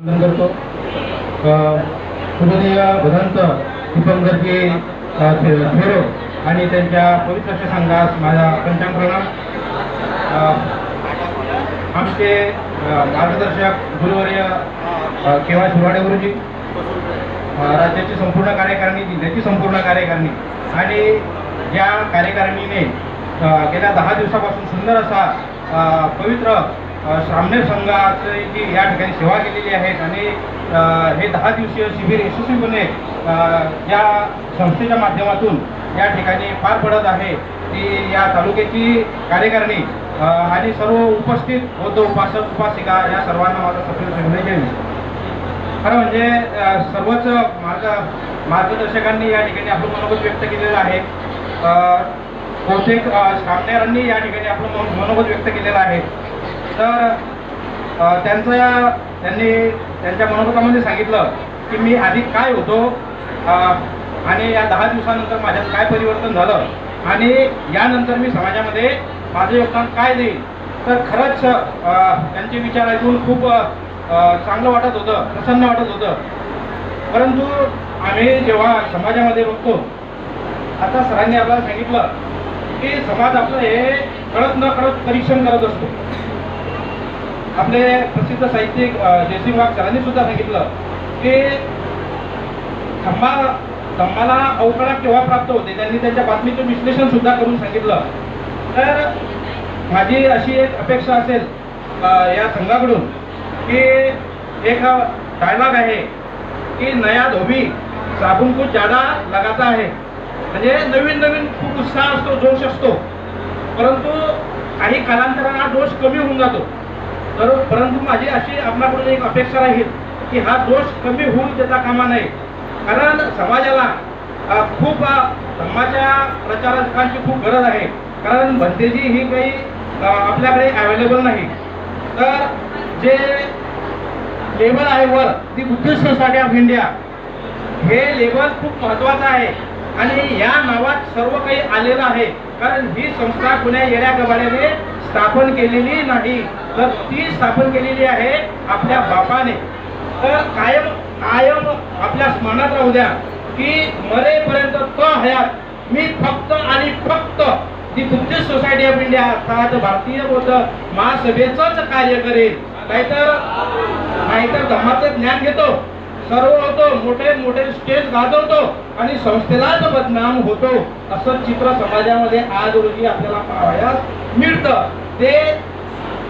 करतो. पूजनीय भदंत दीपंकरजी अ, आणि त्यांच्या पवित्र संघास माझा पंचांग प्रणाम. आमचे मार्गदर्शक गुरुवर्य अ, केव्हा शिवाडे गुरुजी राज्याची संपूर्ण कार्यकारिणी जिल्ह्याची संपूर्ण कार्यकारिणी आणि या कार्यकारिणीने गेल्या दहा दिवसापासून सुंदर असा पवित्र अ, संघाचे संघाची जी या ठिकाणी सेवा केलेली आहे आणि हे दहा दिवसीय शिबिर यशस्वीपणे या संस्थेच्या माध्यमातून या ठिकाणी पार पडत आहे. ती या तालुक्याची कार्यकारिणी आणि सर्व उपस्थित बौद्ध उपासक उपासिका या सर्वांना माझा सफल शुभेच्छा खरं म्हणजे सर्वच मार्ग मार्गदर्शकांनी या ठिकाणी आपलं मनोगत व्यक्त केलेलं आहे. बहुतेक अ, सामनेरांनी या ठिकाणी आपलं मनोगत व्यक्त केलेलं आहे. तर त्यांचं या त्यांनी त्यांच्या मनोगतामध्ये सांगितलं की मी आधी काय होतो आणि या दहा दिवसानंतर माझ्यात काय परिवर्तन झालं आणि यानंतर मी समाजामध्ये माझं योगदान काय देईल तर खरंच त्यांचे विचार ऐकून खूप चांगलं वाटत होतं प्रसन्न वाटत होतं. परंतु आम्ही जेव्हा समाजामध्ये बघतो आता सरांनी आपल्याला सांगितलं की समाज आपलं हे कळत न कळत परीक्षण करत असतो. आपले प्रसिद्ध साहित्यिक जयसिंग वाघ सरांनी सुद्धा सांगितलं की खंबा खंबाला अवकळा केव्हा प्राप्त होते? त्यांनी त्यांच्या बातमीचं विश्लेषण सुद्धा करून सांगितलं. तर माझी अशी एक अपेक्षा असेल या संघाकडून की एक डायलॉग आहे की नया धोबी साबुन खूप जादा लगाता आहे. म्हणजे नवीन नवीन खूप उत्साह असतो जोश असतो. परंतु काही कालांतराने हा दोष कमी होऊन जातो. तर परंतु माझी अशी आपल्याकडून एक अपेक्षा राहील की हा दोष कमी होऊन देता कामा नये. कारण समाजाला खूप धर्माच्या प्रचारकांची खूप गरज आहे. कारण भंतेजी ही काही आपल्याकडे अवेलेबल नाही. तर जे लेबल आहे वर the Buddhist society of India हे लेबल खूप महत्वाचं आहे. आणि या नावात सर्व काही आलेलं आहे. कारण ही संस्था पुण्या येड्या गबाड्याने स्थापन केलेली नाही तर ती स्थापन केलेली आहे आपल्या बापाने. तर कायम कायम आपल्या स्मरणात राहू द्या की मरेपर्यंत तो हयात. मी फक्त आणि फक्त ती बुद्धिस्ट सोसायटी ऑफ इंडिया अर्थात भारतीय बौद्ध महासभेचंच कार्य करेल. नाहीतर नाहीतर धर्माचं ज्ञान घेतो सर्व होतो मोठे मोठे स्टेज गाजवतो आणि संस्थेलाच बदनाम होतो. असं चित्र समाजामध्ये आज रोजी आपल्याला पाहायला मिळतं. ते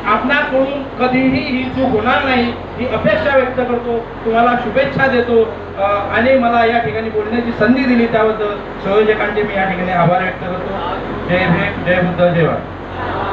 आपणाकडून कधीही ही चूक होणार नाही ही अपेक्षा व्यक्त करतो तुम्हाला शुभेच्छा देतो आणि मला या ठिकाणी बोलण्याची संधी दिली त्याबद्दल. संयोजकांचे मी या ठिकाणी आभार व्यक्त करतो. जय भीम जय बुद्ध जय भारत.